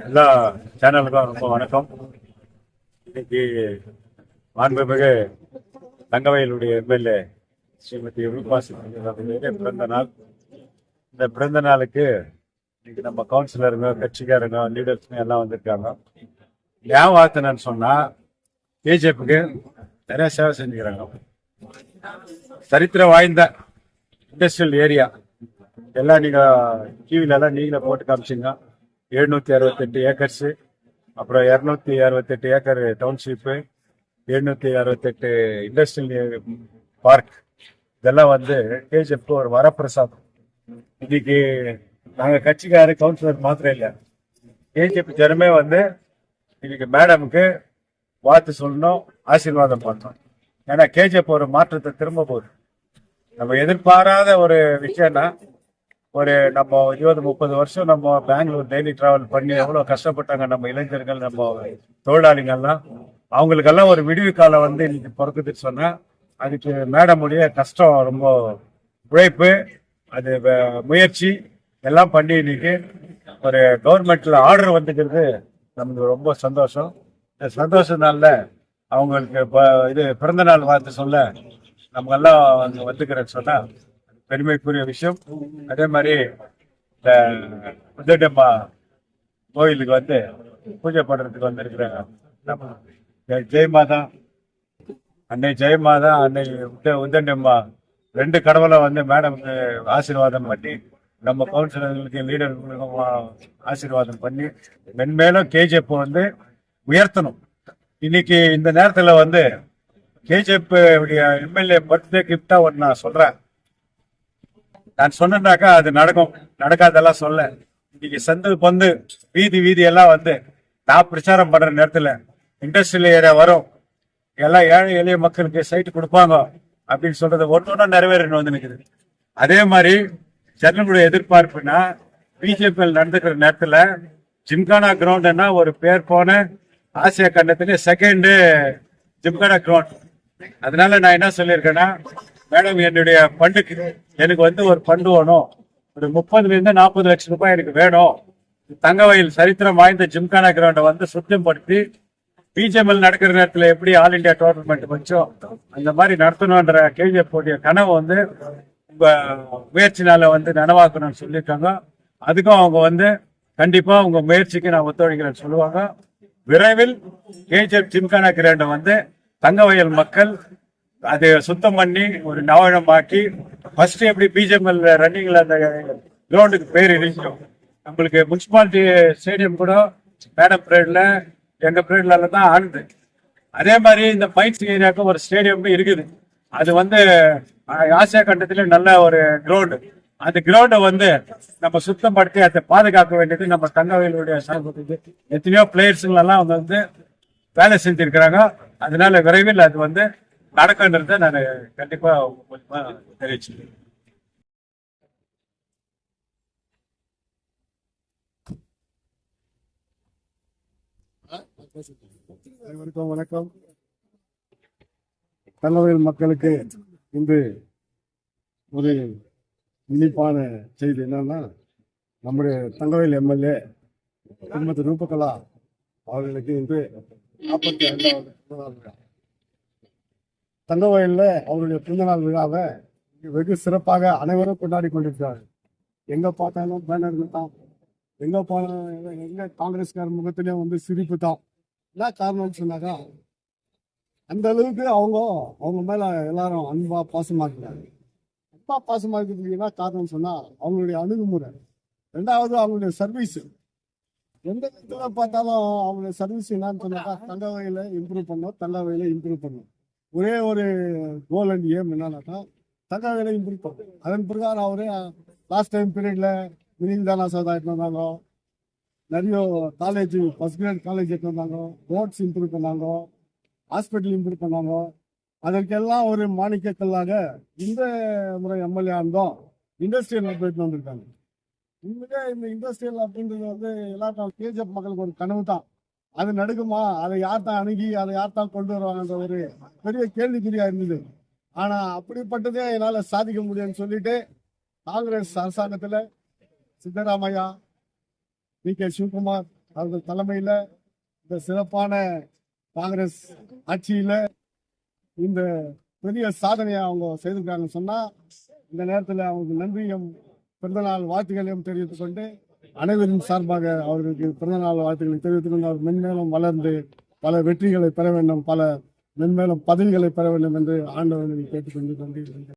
எல்லா சேனலுக்கும் ரொம்ப வணக்கம். இன்னைக்கு மாண்புமிகு தங்கவயலுடைய எம்எல்ஏ ஸ்ரீமதி ரூபா பிறந்த நாள். இந்த பிறந்த நாளுக்கு இன்னைக்கு நம்ம கவுன்சிலருங்க கட்சிக்காரங்க லீடர்ஸுங்க எல்லாம் வந்திருக்காங்க. ஏன் வார்த்தைன்னு சொன்னா பிஜேபிக்கு நிறைய சேவை செஞ்சுக்கிறாங்க. சரித்திரம் வாய்ந்த இண்டஸ்ட்ரியல் ஏரியா எல்லாம் நீங்க டிவில எல்லாம் நீங்களே போட்டு காமிச்சிங்க எழுநூத்தி அறுபத்தெட்டு ஏக்கர்ஸ் அப்புறம் இருநூத்தி அறுபத்தெட்டு ஏக்கர் டவுன்ஷிப்பு எழுநூத்தி அறுபத்தெட்டு இண்டஸ்ட்ரியல் பார்க் இதெல்லாம் வந்து கேஜிஎஃப்க்கு ஒரு வரப்பிரசாதம். இன்னைக்கு நாங்கள் கட்சிக்காரு கவுன்சிலர் மாத்திரம் இல்லை. கேஜிஎஃப் ஜனமே வந்து இன்னைக்கு மேடமுக்கு வாழ்த்து சொல்லணும் ஆசீர்வாதம் பண்ணணும். ஏன்னா கேஜிஎஃப் ஒரு மாற்றத்தை திரும்ப போகுது. நம்ம எதிர்பாராத ஒரு விஷயம்னா ஒரு நம்ம இருபது முப்பது வருஷம் நம்ம பெங்களூர் டெய்லி டிராவல் பண்ணி எவ்வளவு கஷ்டப்பட்டாங்க நம்ம இளைஞர்கள் நம்ம தொழிலாளிகள்லாம். அவங்களுக்கெல்லாம் ஒரு விடிவு காலம் வந்து இன்னைக்கு பிறக்குதுன்னு சொன்னா அதுக்கு மேடமுடைய கஷ்டம் ரொம்ப உழைப்பு அது முயற்சி எல்லாம் பண்ணி இன்னைக்கு ஒரு கவர்மெண்ட்ல ஆர்டர் வந்துக்கிறது நமக்கு ரொம்ப சந்தோஷம். இந்த சந்தோஷ அவங்களுக்கு ப- இது பிறந்த நாள் வாழ்த்து சொல்ல நம்ம எல்லாம் வந்துக்கிறேன்னு சொன்னா பெருமைக்குரிய விஷயம். அதே மாதிரி இந்த கோயிலுக்கு வந்து பூஜை பண்றதுக்கு வந்திருக்கிறாங்க நம்ம ஜெயமாதா அன்னை ஜெயமாதா அன்னை உத்த உதண்டம்மா ரெண்டு கடவுளை வந்து மேடம் ஆசீர்வாதம் பண்ணி நம்ம கவுன்சிலர்களுக்கு லீடர்களுக்கும் ஆசீர்வாதம் பண்ணி மென்மேலும் கேஜிஎஃப் வந்து உயர்த்தணும். இன்னைக்கு இந்த நேரத்தில் வந்து கேஜிஎஃப் எம்எல்ஏ பர்த்டே கிஃப்டா ஒன்று நான் சொல்றேன். நான் சொன்னேன்னாக்கா அது நடக்கும். நடக்காதெல்லாம் சொல்ல. இன்னைக்கு சந்து பந்து வீதி வீதி எல்லாம் வந்து நான் பிரச்சாரம் பண்ற நேரத்துல இண்டஸ்ட்ரியல் ஏரியா வரும். எல்லாம் ஏழை எளிய மக்களுக்கு சைட்டு கொடுப்பாங்க அப்படின்னு சொல்றது ஒன்று ஒன்றா நிறைவேறணும் வந்து நிற்குது அதே மாதிரி ஜனங்களுடைய எதிர்பார்ப்புனா பிஜேபியில் நடந்துக்கிற நேரத்துல ஜிம்கானா கிரவுண்ட்னா ஒரு பேர் போன ஆசியா கண்டத்திலே செகண்டு ஜிம்கானா கிரவுண்ட் அதனால நான் என்ன சொல்லியிருக்கேன்னா மேடம் என்னுடைய பண்டுக்கு எனக்கு வந்து ஒரு ஃபண்டு வேணும். ஒரு முப்பதுலேருந்து நாற்பது லட்சம் ரூபாய் எனக்கு வேணும். தங்கவயல் சரித்திரம் வாய்ந்த ஜிம்கானா கிரவுண்டை வந்து சுத்தப்படுத்தி பிஜிஎம்எல் நடக்கிற நேரத்தில் எப்படி ஆல் இந்தியா டோர்னமெண்ட் வச்சோம் அந்த மாதிரி நடத்தணுன்ற கேஜிஎஃப் போட்டிய கனவு வந்து உங்க முயற்சினால வந்து நனவாக்கணும்னு சொல்லியிருக்காங்க. அதுக்கும் அவங்க வந்து கண்டிப்பா உங்க முயற்சிக்கு நான் ஒத்துழைக்கிறேன்னு சொல்லுவாங்க. விரைவில் கேஜிஎஃப் ஜிம்கானா கிரவுண்டை வந்து தங்கவயல் மக்கள் அதை சுத்தம் பண்ணி ஒரு நவீனமாக்கி ஃபர்ஸ்ட் எப்படி பிஜிஎம்எல் ரன்னிங்ல அந்த கிரவுண்டுக்கு பேர் இருந்துச்சோம் நம்மளுக்கு முனிசிபாலிட்டி ஸ்டேடியம் கூட மேடம் பிரேட்ல எங்க பிரேட்ல தான் ஆனது. அதே மாதிரி இந்த பைட்ஸ் ஏரியாவுக்கு ஒரு ஸ்டேடியம் இருக்குது. அது வந்து ஆசியா கண்டத்திலே நல்ல ஒரு கிரவுண்டு அந்த கிரவுண்டை வந்து நம்ம சுத்தப்படுத்தி அதை பாதுகாக்க வேண்டியது நம்ம தங்கவயலுடைய சார்பு எத்தனையோ பிளேயர்ஸுங்களெல்லாம் அவங்க வந்து வேலை செஞ்சிருக்கிறாங்க. அதனால விரைவில் அது வந்து நடக்கன்றத நான் கண்டிப்பா கொஞ்சமா தெரிவிச்சிருக்கேன் அனைவருக்கும் வணக்கம். தங்கவேல் மக்களுக்கு இன்று ஒரு இனிப்பான செய்தி என்னன்னா நம்முடைய தங்கவேல் எம்எல்ஏ திருமதி ரூபகலா அவர்களுக்கு இன்று நாற்பத்தி ஐந்தாவது பிறந்தநாள் விழா அவருடைய பிறந்தநாள் விழாவை வெகு சிறப்பாக அனைவரும் கொண்டாடி கொண்டிருக்கிறார்கள். எங்கே பார்த்தாலும் பேனர்கள் தான். எங்கே போனாலும் எங்கே காங்கிரஸ்கார முகத்திலையும் வந்து சிரிப்பு தான். என்ன காரணம்னு சொன்னாக்கா அந்த அளவுக்கு அவங்க அவங்க மேலே எல்லாரும் அன்பாக பாசமாக இருக்கிறாங்க அன்பா பாசமாக இருக்கிறதுக்கு என்ன காரணம் சொன்னால் அவங்களுடைய அணுகுமுறை. ரெண்டாவது அவங்களுடைய சர்வீஸ் எந்த விதத்தில் பார்த்தாலும் அவங்களுடைய சர்வீஸ் என்னன்னு சொன்னாக்கா தங்க வகையில் இம்ப்ரூவ் பண்ணோம் தங்க வகையில் இம்ப்ரூவ் பண்ணும். ஒரே ஒரு கோல் அண்ட் ஏம் என்னன்னாக்கா தங்க வகையில இம்ப்ரூவ் அதன் பிரகாரம் அவரு லாஸ்ட் டைம் பீரியட்ல வினிந்தானா சோதா எடுத்து வந்தாங்க. நிறைய காலேஜ் ஃபர்ஸ்ட் கிரேட் காலேஜ் எடுத்து வந்தாங்க. ரோட்ஸ் இம்ப்ரூவ் பண்ணாங்க. ஹாஸ்பிட்டல் இம்ப்ரூவ் பண்ணாங்க. அதற்கெல்லாம் ஒரு மாணிக்கக்கல்லாக இந்த முறை எம்எல்ஏ இருந்தோம் இண்டஸ்ட்ரியல் போயிட்டு வந்திருக்காங்க. உண்மையிலே இந்த இண்டஸ்ட்ரியல் அப்படின்றது வந்து எல்லாருக்கும் கேஜப் மக்களுக்கு ஒரு கனவு தான் அது நடக்குமா அதை யார் தான் அணுகி அதை யார் தான் கொண்டு வருவாங்கன்ற ஒரு பெரிய கேள்விக்குறியா இருந்தது. ஆனா அப்படிப்பட்டதே என்னால சாதிக்க முடியும்னு சொல்லிட்டு காங்கிரஸ் அரசாங்கத்துல சித்தராமையா வி கே சிவகுமார் அவர்கள் தலைமையில இந்த சிறப்பான காங்கிரஸ் ஆட்சியில இந்த பெரிய சாதனையை அவங்க செய்திருக்காங்கன்னு சொன்னா இந்த நேரத்தில் அவங்களுக்கு நன்றியும் பிறந்தநாள் வாழ்த்துக்களையும் தெரிவித்துக் கொண்டு அனைவரின் சார்பாக அவர்களுக்கு பிறந்தநாள் வாழ்த்துக்களை தெரிவித்துக் கொண்டு அவர் மென்மேலும் வளர்ந்து பல வெற்றிகளை பெற வேண்டும் பல மென்மேலும் பதவிகளை பெற வேண்டும் என்று ஆண்டவனை கேட்டுக்கொண்டு நன்றி.